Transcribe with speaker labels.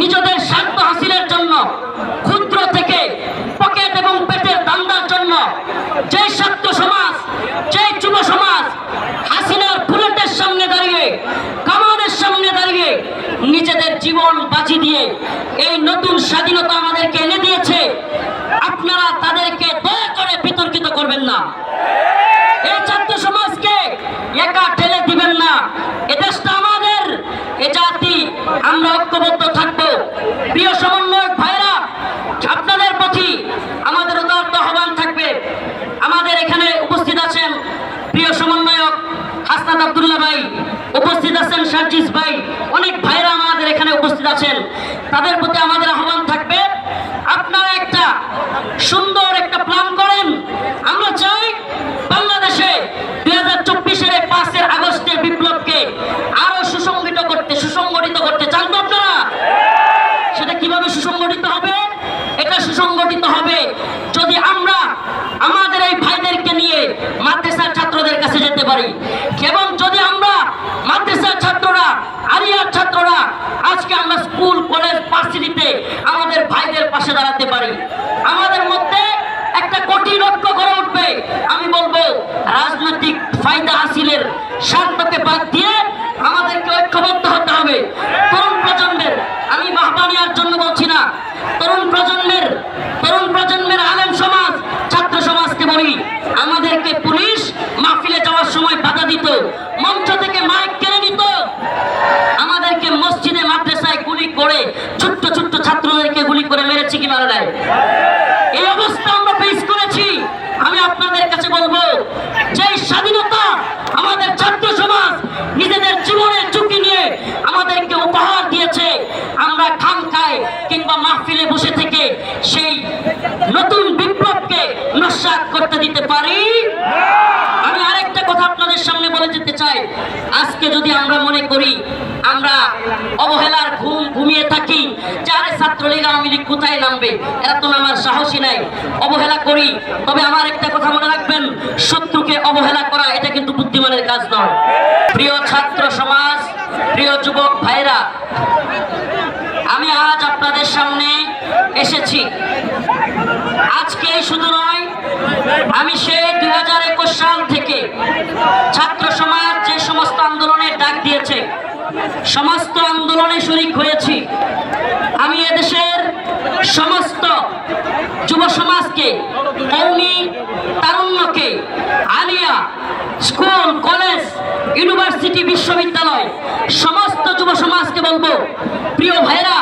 Speaker 1: নিজেদের স্বার্থ হাসিলের জন্য, ক্ষুদ্র থেকে পকেট এবং পেটের দান্দার জন্য যে স্বার্থ সমাজ যে যুব সমাজ হাসিনার বুলেটের সামনে দাঁড়িয়ে, কামানের সামনে দাঁড়িয়ে নিজেদের জীবন বাজি দিয়ে এই নতুন স্বাধীনতা আমাদেরকে এনে দিয়েছে, আপনারা তাদেরকে দয়া করে বিতর্কিত করবেন না। এই ছাত্র সমাজকে একা ঠেলে দিবেন না। এ আমরা ঐক্যবদ্ধ থাকব। প্রিয় সমন্বয়ক ভাইরা আপনাদের প্রতি আমাদের উদার্ত আহ্বান থাকবে। আমাদের এখানে উপস্থিত আছেন প্রিয় সমন্বয়ক হাসনাত আব্দুল্লাহ ভাই, উপস্থিত আছেন সার্জিস ভাই অনেক ভাইরা আমাদের এখানে উপস্থিত আছেন তাদের প্রতি আমাদের আহ্বান থাকবে আপনারা একটা সুন্দর একটা প্ল্যান করেন আমরা চাই বাংলাদেশে দুই হাজার চব্বিশের পাঁচের আগস্টের বিপ্লবকে আরও সুসংগঠিত করতে সুসংগঠিত করতে চান তো আপনারা সেটা কীভাবে সুসংগঠিত হবে এটা সুসংগঠিত হবে যদি আমরা আমাদের এই ভাইদেরকে নিয়ে মাদ্রাসার ছাত্রদের কাছে যেতে পারি এবং যদি আমরা মাদ্রাসার ছাত্ররা আরিয়ার ছাত্ররা আজকে আমরা স্কুল কলেজ ভার্সিটিতে আমাদের ভাইদের পাশে দাঁড়াতে পারি। আমাদের মধ্যে একটা কঠিন ঐক্য গড়ে উঠবে। আমি বলব, রাজনৈতিক ফায়দা হাসিলের স্বার্থকে বাদ দিয়ে আমাদেরকে ঐক্যবদ্ধ হতে হবে। তরুণ প্রজন্মের, আমি বাহবানিয়ার জন্য বলছি না, তরুণ প্রজন্মের তরুণ প্রজন্মের আলেম সমাজ, ছাত্র সমাজকে বলি, আমাদেরকে পুলিশ মাহফিলে যাওয়ার সময় বাধা দিত মঞ্চ থেকে মাইক কেড়ে নিত আমাদেরকে মসজিদে মাদ্রাসায় গুলি করে ছোট্ট ছোট্ট ছাত্রদেরকে গুলি করে মেরেছে কি মারা নাই এই অবস্থা আমরা ফেস করেছি আমি আপনাদের কাছে বলব যে স্বাধীনতা আমাদের ছাত্র সমাজ নিজেদের জীবনের ঝুঁকি নিয়ে আমাদেরকে উপহার দিয়েছে আমরা খাম খাই কিংবা মাহফিলে বসে থেকে সেই নতুন বিপ্লবকে নস্বাত করতে দিতে পারি? আমি আরেকটা কথা আপনাদের সামনে বলে যেতে চাই। আজকে যদি আমরা মনে করি, আমরা অবহেলার ঘুম ঘুমিয়ে থাকি, যারে ছাত্রলীগ আওয়ামী লীগ কোথায় নামবে? এরা তো আমার সাহসী নাই। অবহেলা করি, তবে আমার একটা কথা মনে রাখবেন, শত্রুকে অবহেলা করা, এটা কিন্তু বুদ্ধিমানের কাজ নয়। প্রিয় ছাত্র সমাজ, প্রিয় যুবক ভাইরা, আমি আজ আপনাদের সামনে এসেছি। আজকে শুধু নয়, আমি সেই দুই হাজার একুশ সাল থেকে ছাত্র সমাজ যে সমস্ত আন্দোলনের ডাক দিয়েছে, সমস্ত আন্দোলনে শরিক হয়েছি। আমি এদেশের সমস্ত যুব সমাজকে, কৌমি তারুণ্যকে, আলিয়া স্কুল, কলেজ, ইউনিভার্সিটি, বিশ্ববিদ্যালয়, সমস্ত যুব সমাজকে বলব, প্রিয় ভাইরা